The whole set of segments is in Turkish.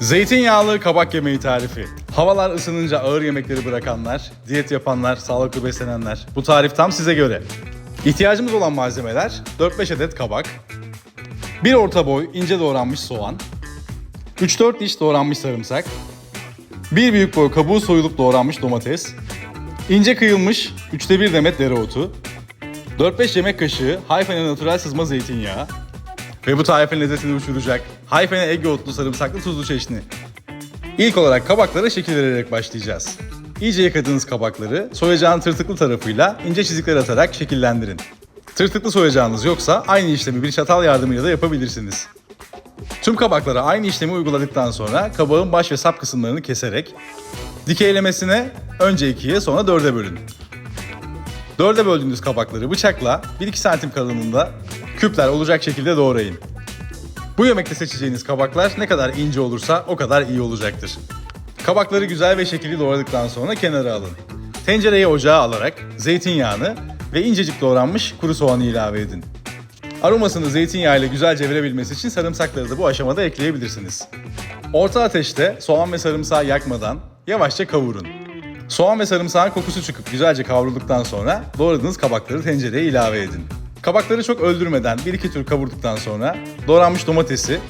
Zeytinyağlı kabak yemeği tarifi. Havalar ısınınca ağır yemekleri bırakanlar, diyet yapanlar, sağlıklı beslenenler. Bu tarif tam size göre. İhtiyacımız olan malzemeler 4-5 adet kabak, 1 orta boy ince doğranmış soğan, 3-4 diş doğranmış sarımsak, 1 büyük boy kabuğu soyulup doğranmış domates, ince kıyılmış 3'te 1 demet dereotu, 4-5 yemek kaşığı Hayfe'nin natural sızma zeytinyağı, ve bu tarifin lezzetini uçuracak Hayfene Ege otlu sarımsaklı tuzlu çeşni. İlk olarak kabaklara şekil vererek başlayacağız. İyice yıkadığınız kabakları soyacağın tırtıklı tarafıyla ince çizikler atarak şekillendirin. Tırtıklı soyacağınız yoksa aynı işlemi bir çatal yardımıyla da yapabilirsiniz. Tüm kabaklara aynı işlemi uyguladıktan sonra kabağın baş ve sap kısımlarını keserek dikeylemesine önce ikiye sonra dörde bölün. Dörde böldüğünüz kabakları bıçakla 1-2 santim kalınlığında küpler olacak şekilde doğrayın. Bu yemekte seçeceğiniz kabaklar ne kadar ince olursa o kadar iyi olacaktır. Kabakları güzel ve şekilli doğradıktan sonra kenara alın. Tencereye ocağa alarak zeytinyağını ve incecik doğranmış kuru soğanı ilave edin. Aromasını zeytinyağıyla güzelce verebilmesi için sarımsakları da bu aşamada ekleyebilirsiniz. Orta ateşte soğan ve sarımsağı yakmadan yavaşça kavurun. Soğan ve sarımsağın kokusu çıkıp güzelce kavrulduktan sonra doğradığınız kabakları tencereye ilave edin. Kabakları çok öldürmeden 1-2 tur kavurduktan sonra doğranmış domatesi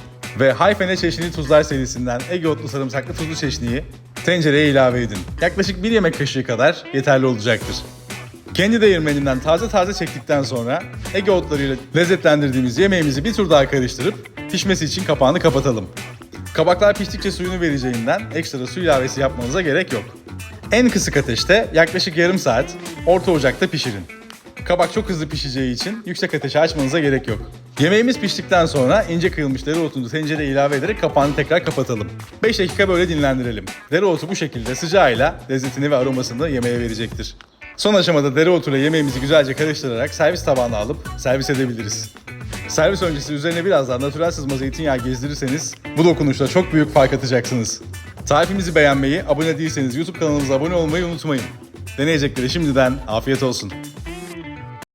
ve Hayfene çeşni tuzlar serisinden Ege otlu sarımsaklı tuzlu çeşniyi tencereye ilave edin. Yaklaşık 1 yemek kaşığı kadar yeterli olacaktır. Kendi değirmeninden taze taze çektikten sonra Ege otlarıyla lezzetlendirdiğimiz yemeğimizi bir tur daha karıştırıp pişmesi için kapağını kapatalım. Kabaklar piştikçe suyunu vereceğinden ekstra su ilavesi yapmanıza gerek yok. En kısık ateşte yaklaşık yarım saat orta ocakta pişirin. Kabak çok hızlı pişeceği için yüksek ateşe açmanıza gerek yok. Yemeğimiz piştikten sonra ince kıyılmış dereotunu tencereye ilave ederek kapağını tekrar kapatalım. 5 dakika böyle dinlendirelim. Dereotu bu şekilde sıcağıyla lezzetini ve aromasını yemeğe verecektir. Son aşamada dereotuyla yemeğimizi güzelce karıştırarak servis tabağına alıp servis edebiliriz. Servis öncesi üzerine biraz daha natürel sızma zeytinyağı gezdirirseniz bu dokunuşla çok büyük fark atacaksınız. Tarifimizi beğenmeyi, abone değilseniz YouTube kanalımıza abone olmayı unutmayın. Deneyeceklere şimdiden afiyet olsun.